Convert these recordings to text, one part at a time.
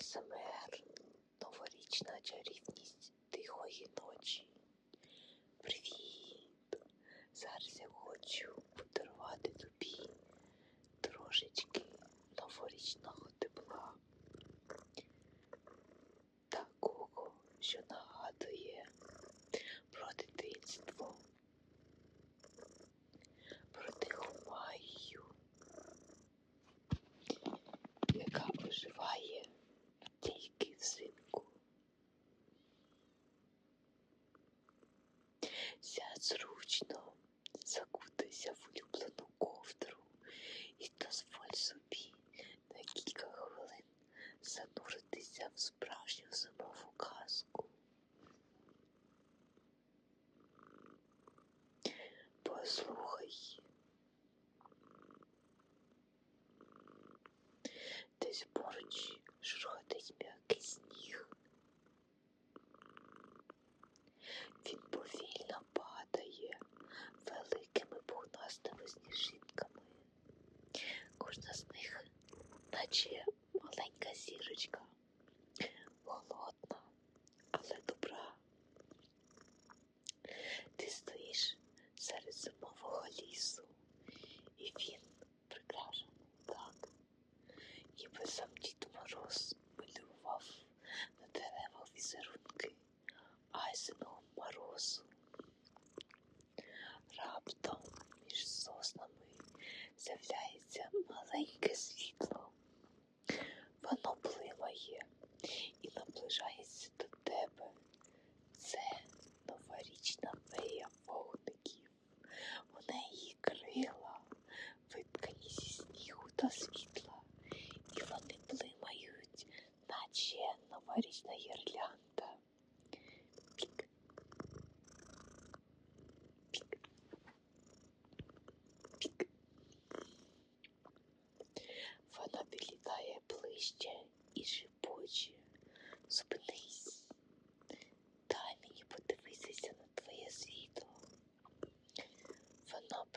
АСМР Новорічна чарівність тихої ночі. Привіт! Зараз я хочу подарувати тобі трошечки новорічного тепла. Такого, що нагадує про дитинство, she was морозу. Раптом між соснами з'являється маленьке світло. Воно пливає і наближається до тебе. Це новорічна фея вогників.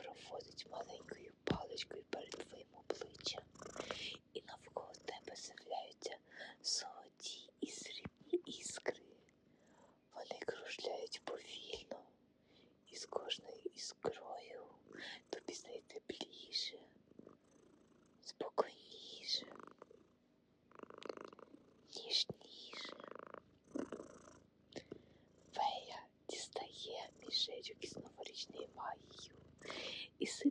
Проводить маленькою паличкою перед твоїм обличчям, і навколо тебе з'являються золоті і срібні іскри. Вони кружляють повільно, і з кожною іскрою тобі стає тепліше, спокійніше, ніжніше. Фея дістає мішечок із і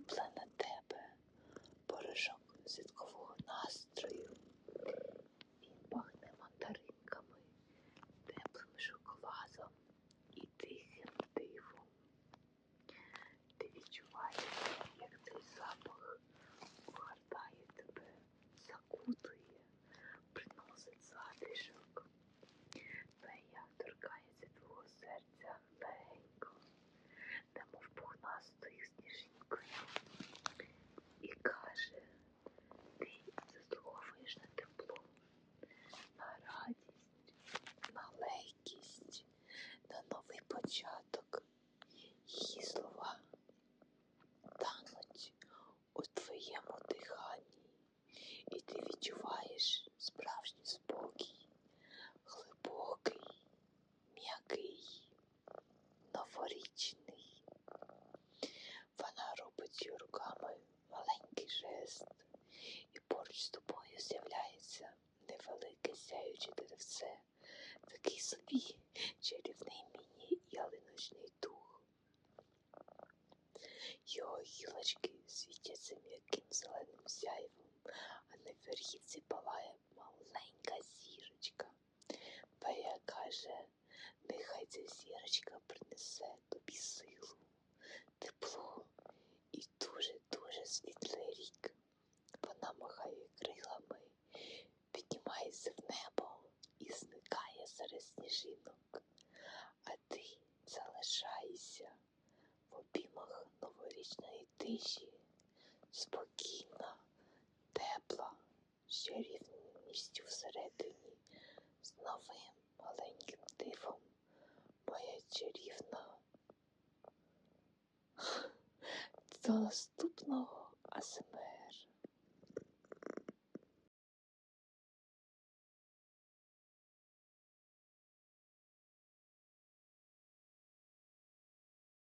початок. Її слова тануть у твоєму диханні, і ти відчуваєш справжній спокій, глибокий, м'який, новорічний. Вона робить руками маленький жест, і поруч з тобою з'являється невелике сяюче деревце, такий собі чарівний Його гілочки світяться м'яким зеленим сяйвом, а на верхівці палає маленька зірочка. Фея каже, нехай ця зірочка принесе обіймах тиші, спокійна, тепла, з рівністю всередині, з новим маленьким дивом, моя чарівна. До наступного.